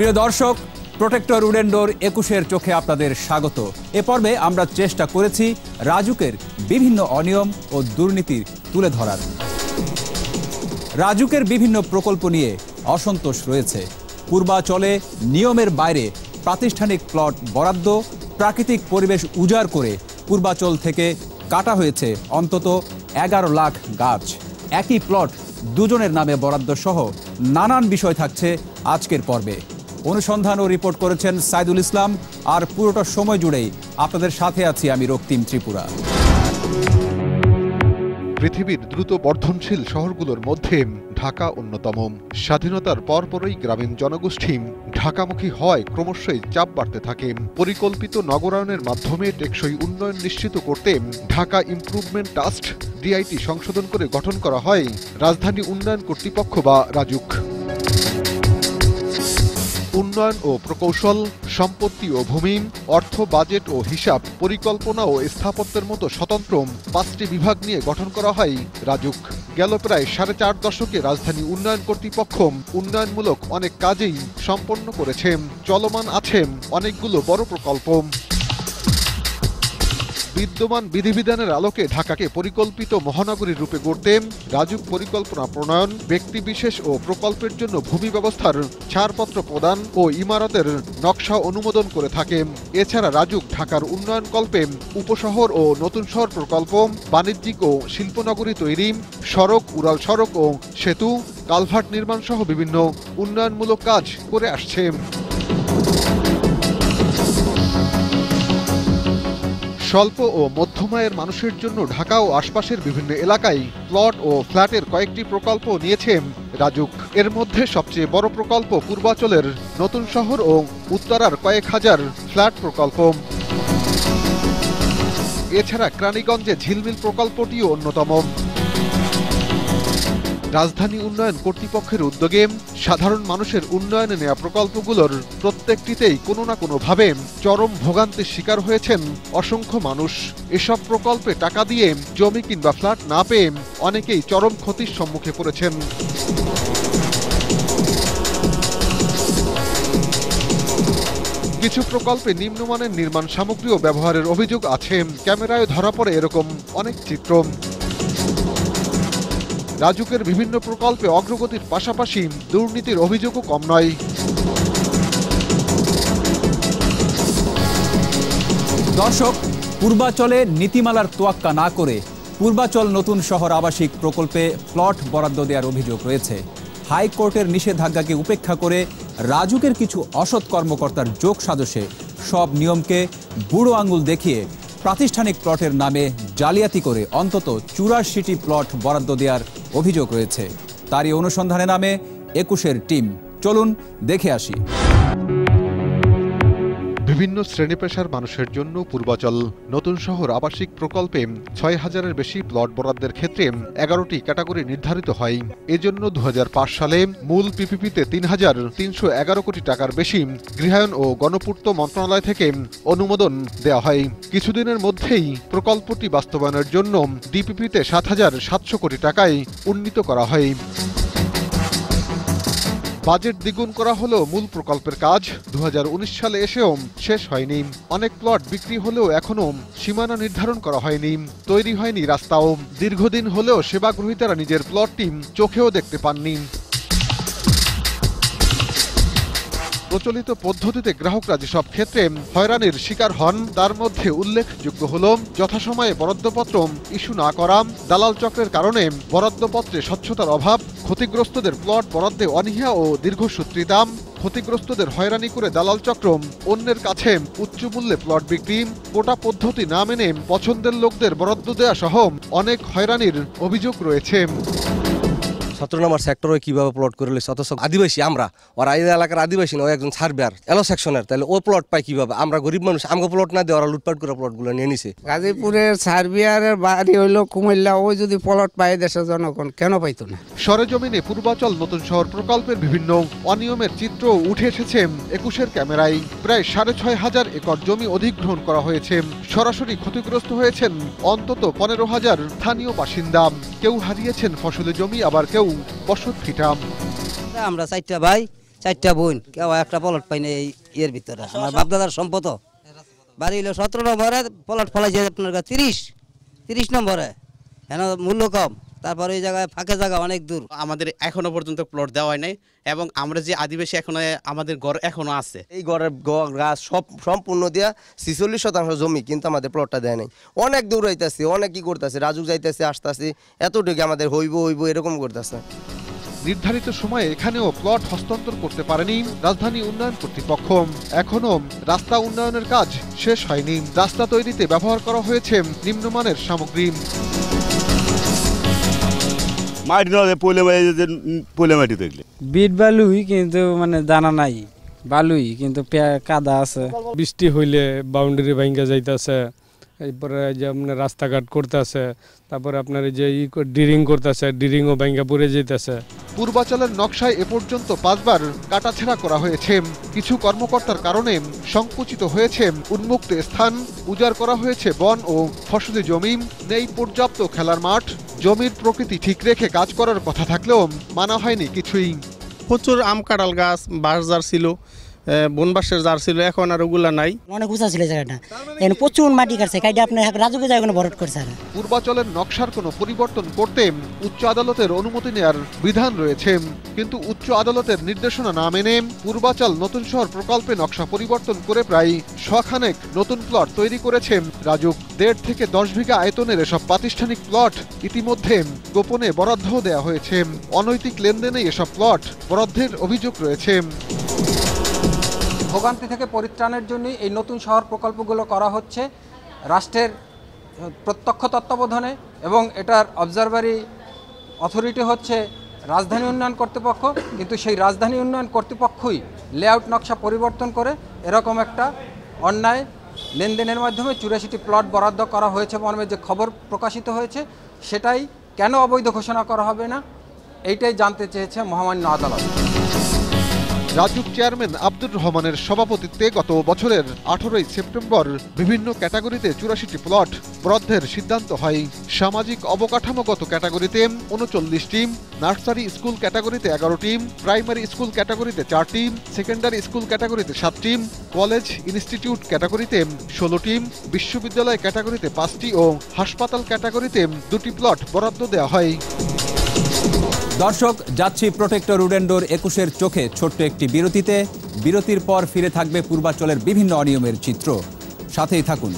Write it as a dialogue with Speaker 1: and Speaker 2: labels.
Speaker 1: প্রিয় দর্শক, প্রোটেক্টর উডেন্ডোর একুশের চোখে আপনাদের স্বাগত। এ পর্বে আমরা চেষ্টা করেছি রাজুকের বিভিন্ন অনিয়ম ও দুর্নীতি তুলে ধরার। রাজুকের বিভিন্ন প্রকল্প নিয়ে অসন্তোষ রয়েছে। পূর্বাচলে নিয়মের বাইরে প্রাতিষ্ঠানিক প্লট বরাদ্দ, প্রাকৃতিক পরিবেশ উজাড় করে পূর্বাচল থেকে কাটা হয়েছে অন্তত এগারো লাখ গাছ। একই প্লট দুজনের নামে বরাদ্দ সহ নানান বিষয় থাকছে আজকের পর্বে। অনুসন্ধান ও রিপোর্ট করেছেন সাইদুল ইসলাম। আর পুরোটা সময় জুড়েই আপনাদের সাথে আছি আমি রক্তিম ত্রিপুরা।
Speaker 2: পৃথিবীর দ্রুত বর্ধনশীল শহরগুলোর মধ্যে ঢাকা অন্যতম। স্বাধীনতার পরপরই গ্রামীণ জনগোষ্ঠী ঢাকামুখী হয় ক্রমশই চাপ বাড়তে থাকে। পরিকল্পিত নগরায়নের মাধ্যমে টেকসই উন্নয়ন নিশ্চিত করতে ঢাকা ইমপ্রুভমেন্ট ট্রাস্ট, ডিআইটি সংশোধন করে গঠন করা হয়। রাজধানী উন্নয়ন কর্তৃপক্ষ বা রাজুক। উন্নয়ন ও প্রকৌশল, সম্পত্তি ও ভূমি, অর্থ, বাজেট ও হিসাব, পরিকল্পনা ও স্থাপত্যের মতো স্বতন্ত্র পাঁচটি বিভাগ নিয়ে গঠন করা হয় রাজুক। গেল প্রায় সাড়ে চার দশকে রাজধানী উন্নয়ন কর্তৃপক্ষ উন্নয়নমূলক অনেক কাজেই সম্পন্ন করেছে। চলমান আছে অনেকগুলো বড় প্রকল্প। বিদ্যমান বিধিবিধানের আলোকে ঢাকাকে পরিকল্পিত মহানগরী রূপে গড়তে রাজুক পরিকল্পনা প্রণয়ন ব্যক্তিবিশেষ ও প্রকল্পের জন্য ভূমি ব্যবস্থার ছাড়পত্র প্রদান ও ইমারতের নকশা অনুমোদন করে থাকে। এছাড়া রাজুক ঢাকার উন্নয়ন কল্পে উপশহর ও নতুন শহর প্রকল্প, বাণিজ্যিক ও শিল্পনগরী তৈরি, সড়ক, উড়াল সড়ক ও সেতু, কালভার্ট নির্মাণ সহ বিভিন্ন উন্নয়নমূলক কাজ করে আসছে। স্বল্প ও মধ্যম আয়ের মানুষের জন্য ঢাকা ও আশপাশের বিভিন্ন এলাকায় প্লট ও ফ্ল্যাটের কয়েকটি প্রকল্প নিয়েছে রাজুক। এর মধ্যে সবচেয়ে বড় প্রকল্প পূর্বাচলের নতুন শহর ও উত্তরার কয়েক হাজার ফ্ল্যাট প্রকল্প। এছাড়া ক্রানীগঞ্জে ঝিলমিল প্রকল্পটিও অন্যতম। রাজধানী উন্নয়ন কর্তৃপক্ষের উদ্যোগে সাধারণ মানুষের উন্নয়নে নেওয়া প্রকল্পগুলোর প্রত্যেকটিতেই কোনো না কোনোভাবে চরম ভোগান্তির শিকার হয়েছেন অসংখ্য মানুষ। এসব প্রকল্পে টাকা দিয়ে জমি কিংবা ফ্ল্যাট না পেয়ে অনেকেই চরম ক্ষতির সম্মুখে পড়েছেন। কিছু প্রকল্পে নিম্নমানের নির্মাণ সামগ্রীও ব্যবহারের অভিযোগ আছে। ক্যামেরায় ধরা পড়ে এরকম অনেক চিত্র। রাজুকের বিভিন্ন প্রকল্পে অগ্রগতির পাশাপাশি দুর্নীতির অভিযোগও কম নয়।
Speaker 1: দর্শক, পূর্বাচলে নীতিমালার তোয়াক্কা না করে পূর্বাচল নতুন শহর আবাসিক প্রকল্পে প্লট বরাদ্দ দেওয়ার অভিযোগ রয়েছে। হাইকোর্টের নিষেধাজ্ঞাকে উপেক্ষা করে রাজুকের কিছু অসৎ কর্মকর্তার যোগ সাজসে সব নিয়মকে বুড়ো আঙুল দেখিয়ে প্রাতিষ্ঠানিক প্লটের নামে জালিয়াতি করে অন্তত চুরাশিটি প্লট বরাদ্দ দেওয়ার অভিযোগ রয়েছে। তারই অনুসন্ধানে নামে একুশের টিম। চলুন দেখে আসি।
Speaker 2: বিভিন্ন শ্রেণি পেশার মানুষের জন্য পূর্বাচল। নতুন শহর আবাসিক প্রকল্পে ছয় হাজারের বেশি প্লট বরাদ্দের ক্ষেত্রে এগারোটি ক্যাটাগরি নির্ধারিত হয়। এজন্য দু হাজার পাঁচ সালে মূল পিপিপিতে তিন হাজার তিনশো এগারো কোটি টাকার বেশি গৃহায়ন ও গণপূর্ত মন্ত্রণালয় থেকে অনুমোদন দেওয়া হয়। কিছুদিনের মধ্যেই প্রকল্পটি বাস্তবায়নের জন্য ডিপিপিতে সাত হাজার সাতশো কোটি টাকায় উন্নীত করা হয়। বাজেট দ্বিগুণ করা হলেও মূল প্রকল্পের কাজ দু হাজার উনিশ সালে এসেও শেষ হয়নি। অনেক প্লট বিক্রি হলেও এখনও সীমানা নির্ধারণ করা হয়নি। তৈরি হয়নি রাস্তাও। দীর্ঘদিন হলেও সেবা গ্রহীতারা নিজের প্লটটি চোখেও দেখতে পাননি। প্রচলিত পদ্ধতিতে গ্রাহকরা যেসব ক্ষেত্রে হয়রানির শিকার হন, তার মধ্যে উল্লেখযোগ্য হল যথাসময়ে বরাদ্দপত্র ইস্যু না করা, দালাল চক্রের কারণে বরাদ্দপত্রে স্বচ্ছতার অভাব, ক্ষতিগ্রস্তদের প্লট বরাদ্দে অনীহা ও দীর্ঘসূত্রিতা ক্ষতিগ্রস্তদের হয়রানি করে দালাল চক্র অন্যের কাছে উচ্চ মূল্যে প্লট বিক্রি, কোটা পদ্ধতি না মেনে পছন্দের লোকদের বরাদ্দ দেয়া সহ অনেক হয়রানির অভিযোগ রয়েছে।
Speaker 3: সতেরো নম্বর সেক্টরে কীভাবে প্লট করে লইছে? অথচ আদিবাসী আমরা ওরা এই এলাকার আদিবাসী না ও একজন সার্ভেয়ার এলো সেকশনের তাহলে ও প্লট পায় কীভাবে? আমরা গরিব মানুষ আমাকে প্লট না দিয়ে ওরা লুটপাট করে প্লটগুলো নিয়ে নিছে।
Speaker 4: গাজীপুরের সার্বিয়ারের বাড়ি হইল কুমিল্লা ওই যদি প্লট পায় দেশের জনগণ কেন পাইতো না?
Speaker 2: সরেজমিনে পূর্বাচল নতুন শহর প্রকল্পের বিভিন্ন অনিয়মের চিত্র উঠে এসেছে একুশের ক্যামেরায়। প্রায় সাড়ে ছয় হাজার একর জমি অধিগ্রহণ করা হয়েছে। সরাসরি ক্ষতিগ্রস্ত হয়েছেন অন্তত পনেরো হাজার স্থানীয় বাসিন্দা। কেউ হারিয়েছেন ফসলের জমি, আবার কেউ বসত ভিটা।
Speaker 5: আমরা চারটা ভাই, চারটা বোন, কেউ একটা পলট পাই না এই ইয়ের ভিতরে। আমার বাপদাদার সম্পদ। বাড়ি হলো সতেরো নম্বরে পলট ফলাইছে আপনার কাছে তিরিশ তিরিশ নম্বরে। হ্যাঁ মূল্য কম। তারপরে এই জায়গায় ফাঁকা জায়গা অনেক দূর।
Speaker 6: আমাদের এখনও পর্যন্ত প্লট দেওয়া হয় নাই এবং আমরা যে আদিবাসী এখনও আমাদের ঘর এখনও আছে।
Speaker 3: এই ঘরের গাছ সব সম্পূর্ণ দিয়া ছিচল্লিশ শতাংশ জমি কিন্তু আমাদের প্লটটা দেয় নাই। অনেক দূর হইতাছে অনেক কি করতেছে রাজুক যাইতেছে আসতেছে এতটুকু আমাদের হইব হইব এরকম করতেছে।
Speaker 2: নির্ধারিত সময়ে এখানেও প্লট হস্তান্তর করতে পারেনি রাজধানী উন্নয়ন কর্তৃপক্ষ। এখনও রাস্তা উন্নয়নের কাজ শেষ হয়নি। রাস্তা তৈরিতে ব্যবহার করা হয়েছে নিম্নমানের সামগ্রী।
Speaker 7: মাটি নয় পলে পলে মাটি দেখলে।
Speaker 8: বিট বালুই কিন্তু মানে দানা নাই বালুই কিন্তু কাদা আছে।
Speaker 9: বৃষ্টি হইলে বাউন্ডারি ভাঙ্গা যাইতেছে এরপরে যে আপনার রাস্তাঘাট করতেছে তারপরে আপনার এই যে ই ডিরিং করতেছে ডিরিংও ভাঙ্গা পড়ে যাইতেছে।
Speaker 2: পূর্বাচলের নকশায় এ পর্যন্ত পাঁচবার কাটাছেড়া করা হয়েছে। কিছু কর্মকর্তার কারণে সংকুচিত হয়েছে উন্মুক্ত স্থান উজাড় করা হয়েছে বন ও ফসলি জমি নেই পর্যাপ্ত খেলার মাঠ জমির প্রকৃতি ঠিক রেখে কাজ করার কথা থাকলেও মানা হয়নি কিছুই।
Speaker 10: প্রচুর আম কাঁঠাল গাছ বাঁশজার ছিল। বনবাসের জার ছিল এখন আর ওগুলা নাই।
Speaker 11: অনেক উঁচা ছিল জায়গাটা। এখানে প্রচুর মাটি কাটছে কাইটা আপনার রাজুকে যায় ওখানে ভরট করছে আর
Speaker 2: পূর্বাচলের নকশার কোনো পরিবর্তন করতে উচ্চ আদালতের অনুমতি নেয়ার বিধান রয়েছে। কিন্তু উচ্চ আদালতের নির্দেশনা না মেনে পূর্বাচল নতুন শহর প্রকল্পে নকশা পরিবর্তন করে প্রায় শখানেক নতুন প্লট তৈরি করেছে। রাজুক দেড় থেকে দশ বিঘা আয়তনের এসব প্রাতিষ্ঠানিক প্লট ইতিমধ্যে গোপনে বরাদ্দ দেওয়া হয়েছে। অনৈতিক লেনদেনে এসব প্লট বরাদ্দের অভিযোগ রয়েছে।
Speaker 12: ভোগান্তি থেকে পরিত্রাণের জন্য এই নতুন শহর প্রকল্পগুলো করা হচ্ছে। রাষ্ট্রের প্রত্যক্ষ তত্ত্বাবধানে এবং এটার অবজারভারি অথরিটি হচ্ছে রাজধানী উন্নয়ন কর্তৃপক্ষ। কিন্তু সেই রাজধানী উন্নয়ন কর্তৃপক্ষই লেআউট নকশা পরিবর্তন করে এরকম একটা অন্যায় লেনদেনের মাধ্যমে চুরাশিটি প্লট বরাদ্দ করা হয়েছে মর্মে যে খবর প্রকাশিত হয়েছে, সেটাই কেন অবৈধ ঘোষণা করা হবে না, এইটাই জানতে চেয়েছে মহামান্য আদালত।
Speaker 2: রাজুক চেয়ারম্যান আব্দুর রহমানের সভাপতিত্বে গত বছরের আঠারোই সেপ্টেম্বর বিভিন্ন ক্যাটাগরিতে চুরাশিটি প্লট বরাদ্দের সিদ্ধান্ত হয়। সামাজিক অবকাঠামোগত ক্যাটাগরিতে উনচল্লিশটি, নার্সারি স্কুল ক্যাটাগরিতে এগারোটি, প্রাইমারি স্কুল ক্যাটাগরিতে চারটি, সেকেন্ডারি স্কুল ক্যাটাগরিতে সাতটি, কলেজ ইনস্টিটিউট ক্যাটাগরিতে ষোলোটি, বিশ্ববিদ্যালয় ক্যাটাগরিতে পাঁচটি ও হাসপাতাল ক্যাটাগরিতে দুটি প্লট বরাদ্দ দেওয়া হয়।
Speaker 1: দর্শক, যাচ্ছি প্রোটেক্টর উডেন্ডোর একুশের চোখে ছোট্ট একটি বিরতিতে। বিরতির পর ফিরে থাকবে পূর্বাচলের বিভিন্ন অনিয়মের চিত্র। সাথেই থাকুন।